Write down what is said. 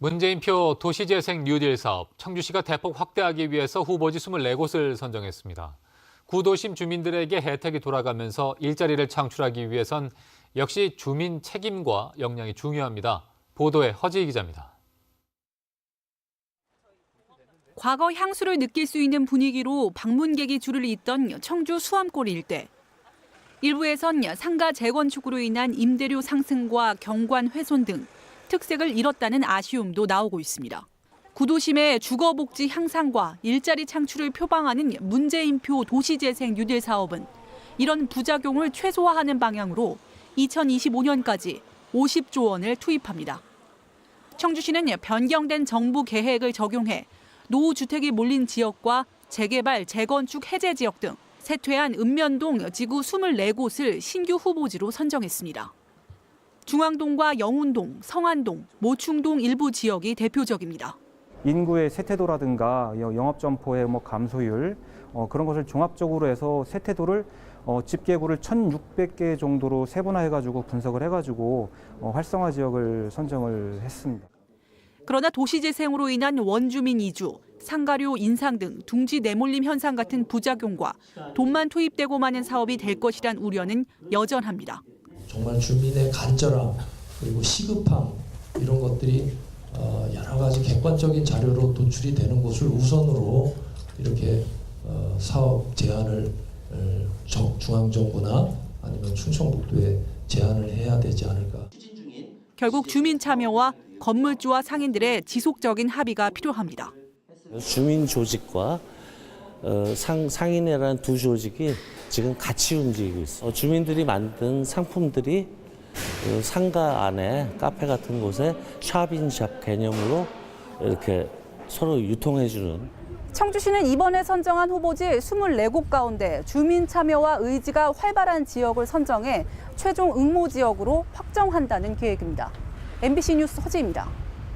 문재인표 도시재생 뉴딜 사업, 청주시가 대폭 확대하기 위해서 후보지 24곳을 선정했습니다. 구도심 주민들에게 혜택이 돌아가면서 일자리를 창출하기 위해선 역시 주민 책임과 역량이 중요합니다. 보도에 허지희 기자입니다. 과거 향수를 느낄 수 있는 분위기로 방문객이 줄을 잇던 청주 수암골 일대. 일부에선 상가 재건축으로 인한 임대료 상승과 경관 훼손 등 특색을 잃었다는 아쉬움도 나오고 있습니다. 구도심의 주거복지 향상과 일자리 창출을 표방하는 문재인표 도시재생 뉴딜 사업은 이런 부작용을 최소화하는 방향으로 2025년까지 50조 원을 투입합니다. 청주시는 변경된 정부 계획을 적용해 노후 주택이 몰린 지역과 재개발, 재건축 해제 지역 등 세퇴한 읍면동 지구 24곳을 신규 후보지로 선정했습니다. 중앙동과 영운동, 성안동, 모충동 일부 지역이 대표적입니다. 인구의 세태도라든가 여- 영업 점포의 뭐 감소율 어, 그런 것을 종합적으로 해서 세태도를 어, 집계구를 1,600개 정도로 세분화해가지고 분석을 해가지고 어, 활성화 지역을 선정을 했습니다. 그러나 도시재생으로 인한 원주민 이주, 상가료 인상 등 둥지 내몰림 현상 같은 부작용과 돈만 투입되고 마는 사업이 될 것이란 우려는 여전합니다. 정말 주민의 간절함 그리고 시급함 이런 것들이 어, 여러 가지 객관적인 자료로 도출이 되는 것을 우선으로 이렇게 어, 사업 제안을 어, 정- 중앙정부나 아니면 충청북도에 제안을 해야 되지 않을까. 결국 주민 참여와 건물주와 상인들의 지속적인 합의가 필요합니다. 주민 조직과 어, 상, 상인회라는 두 조직이 지금 같이 움직이고 있어요. 어, 주민들이 만든 상품들이 그 상가 안에 카페 같은 곳에 샵인샵 개념으로 이렇게 서로 유통해주는 청주시는 이번에 선정한 후보지 24곳 가운데 주민 참여와 의지가 활발한 지역을 선정해 최종 응모 지역으로 확정한다는 계획입니다. MBC 뉴스 허지입니다.